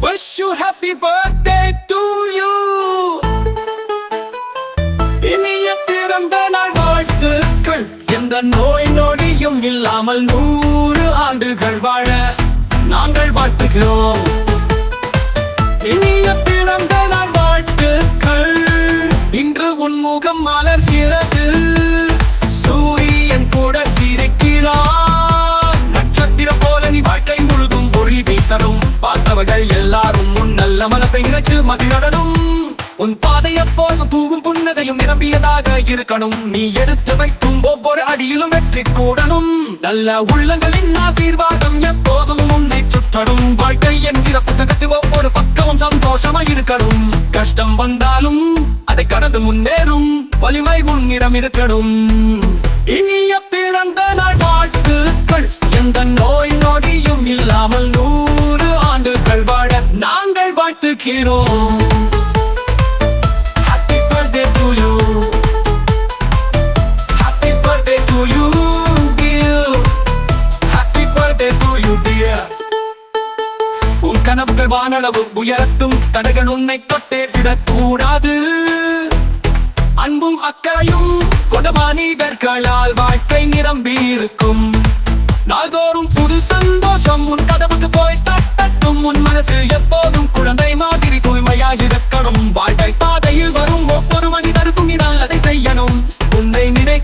Wish you happy birthday to you. இனிய பிறந்த நாள் வாழ்த்துக்கள். எந்த நோய் நொடியும் இல்லாமல் நூறு ஆண்டுகள் வாழ நாங்கள் வாழ்த்துகிறோம். வீசணும் எல்லாரும் உன் நல்ல மனசை நினைச்சு மகிழணும். உன் பாதை எப்போதும் தூவும் புன்னகையும் நிரம்பியதாக இருக்கணும். நீ எடுத்து வைக்கும் ஒவ்வொரு அடியிலும் வெற்றி கூடணும். நல்ல உள்ளங்களின் ஆசீர்வாதம் எப்போதும் உன்னை சுற்றணும். வாழ்க்கை என்கிற புத்தகத்தில் ஒவ்வொரு பக்கமும் சந்தோஷமா இருக்கணும். கஷ்டம் வந்தாலும் அதை கடந்து முன்னேறும். வலிமை உன்னிடம் இருக்கணும். இனிய பிறந்த நாள் வாழ்த்துக்கள். எந்த நோய் நொடியும் இல்லாமல் நூறு நாங்கள் உன் கனவுகள் வானளவு உயரட்டும் தடைகள் உன்னை தொட்டே விடக்கூடாது. அன்பும் அக்கறையும் கொண்ட மனிதர்களால் வாழ்க்கை நிரம்பி இருக்கும் நாள்தோறும்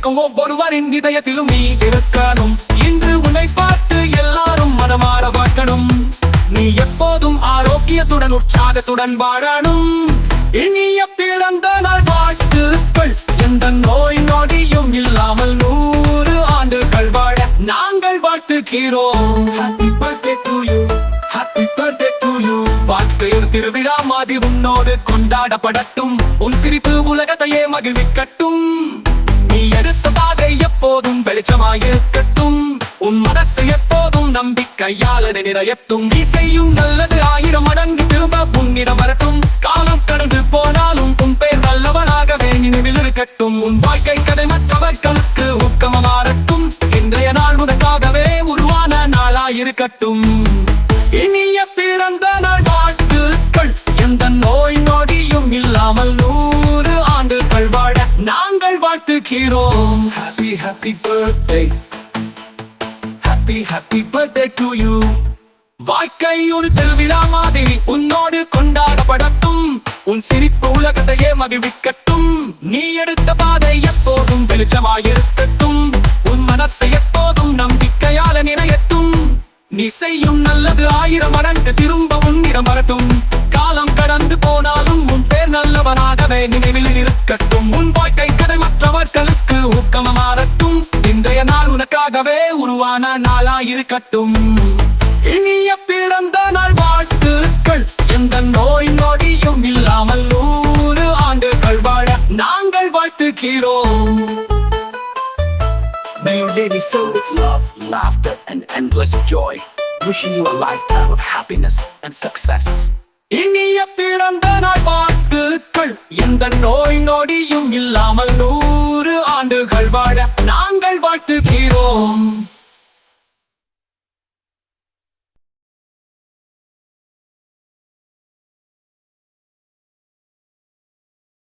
இருக்கும் ஒவ்வொருவரின் இதயத்திலும் நீ இருக்கணும் இன்று உன்னை பார்த்து எல்லாரும் மனமாற பார்க்கணும். நீ எப்போதும் ஆரோக்கியத்துடன் உற்சாகத்துடன் வாழணும். இனிய பிறந்த நாள் வாழ்த்துக்கள். எந்த நோய் நொடியும் இல்லாமல் நூறு ஆண்டுகள் வாழ நாங்கள் வாழ்த்துக்கிறோம் Happy birthday to you. Happy birthday to you. வாழ்க்கை திருவிழா மாதிரி உன்னோடு கொண்டாடப்படட்டும். உன் சிரிப்பு உலகத்தையே மகிழ்விக்கட்டும். வெளிச்சமாயிருக்கட்டும். உன் மனசு எப்போதும் நம்பிக்கையால் அதை நிறையட்டும். நீ செய்யும் நல்லது ஆயிரம் மடங்கு திரும்ப உன்னிடம் வரட்டும். காலம் கடந்து போனாலும் உன் பேர் நல்லவனாகவே நினைவில் இருக்கட்டும். உன் வாழ்க்கை கதை மற்றவர்களுக்கு உக்கமமாறட்டும் இன்றைய நாள் உனக்காகவே உருவான நாளாயிருக்கட்டும். இனிய பிறந்த நாள் வாழ்த்துக்கள். எந்த நோய் நொடியும் இல்லாமல் நூறு வாழ்த்துக்கிறோம் happy happy birthday happy happy birthday to you வாழ்க்கை ஒரு திருவிழா மாதிரி. உன்னோடு கொண்டாடப்படட்டும். உன் சிரிப்பு உலகத்தையே மகிழ்விக்கட்டும். நீ எடுத்த பாதை எப்போதும் வெளிச்சமாயிருக்கட்டும். உன் மனசை எப்போதும் நம்பிக்கையால நிறையட்டும். நீ செய்யும் நல்லது ஆயிரம் மடங்கு திரும்ப உன்னிடம் வரட்டும். காலம் கடந்து போனாலும் உன் பேர் நல்லவனாகவே நினைவில் இருக்கட்டும். பொன்னான நாளா இருக்கட்டும் இனிய பிறந்த நாள் வாழ்த்துக்கள். எந்த நோய் நொடியும் இல்லாமல் நூறு ஆண்டுகள் வாழ நாங்கள் வாழ்த்துகிறோம். May your day be filled with love, laughter, and endless joy. Wishing you a lifetime of happiness and success. இனிய பிறந்த நாள் வாழ்த்துக்கள். எந்த நோய் நொடியும் இல்லாமல் நூறு ஆண்டுகள் வாழ நாங்கள் வாழ்த்துகிறோம்.